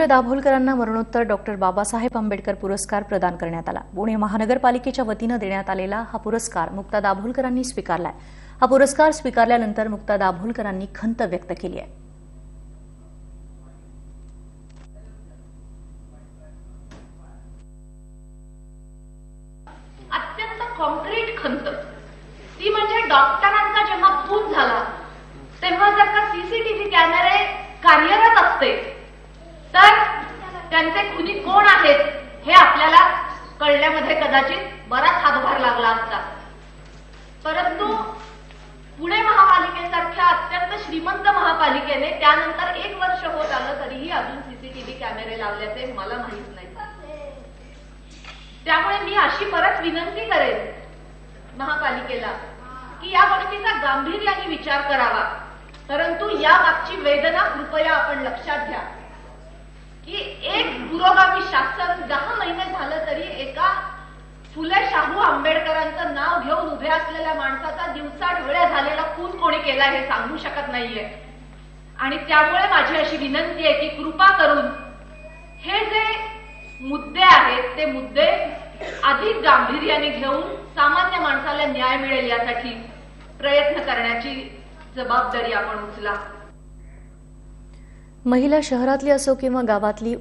रवींद्र दाभोलकरांना मरणोत्तर डॉक्टर बाबासाहेब आंबेडकर पुरस्कार प्रदान करण्यात आला. पुणे महानगरपालिकेच्या वतीनं देण्यात आलेला हा पुरस्कार मुक्ता दाभोलकरांनी स्वीकारलाय. हा पुरस्कार स्वीकारल्यानंतर मुक्ता दाभोलकरांनी खंत व्यक्त केली आहे. अत्यंत कॉन्क्रीट खंत. ती म्हणजे डॉक्टरांचा जेव्हा खून झाला तेव्हा जर का सीसीटीव्ही कॅमेरे कार्यरत असते त्यांचे खुनी कोण आहेत हे आपल्याला कळण्यामध्ये कदाचित बराच हातभार लागला असता. परंतु पुणे महापालिकेसारख्या अत्यंत श्रीमंत महापालिकेने त्यानंतर एक वर्ष होत आलं तरीही अजून सीसीटीव्ही कॅमेरे लावल्याचे मला माहीत नाही. त्यामुळे मी अशी परत विनंती करेन महापालिकेला की या गोष्टीचा गांभीर्याने विचार करावा. परंतु या मागची वेदना कृपया आपण लक्षात घ्या. शासन दहा महिने झालं तरी एका फुले शाहू आंबेडकरांचं नाव घेऊन उभे असलेल्या माणसाचा दिवसा डोळ्या झालेला खून कोणी केला हे सांगू शकत नाहीये. आणि त्यामुळे माझी अशी विनंती आहे की कृपा करून हे जे मुद्दे आहेत ते मुद्दे अधिक गांभीर्याने घेऊन सामान्य माणसाला न्याय मिळेल यासाठी प्रयत्न करण्याची जबाबदारी आपण उचला. महिला शहरातली असो किंवा गावातली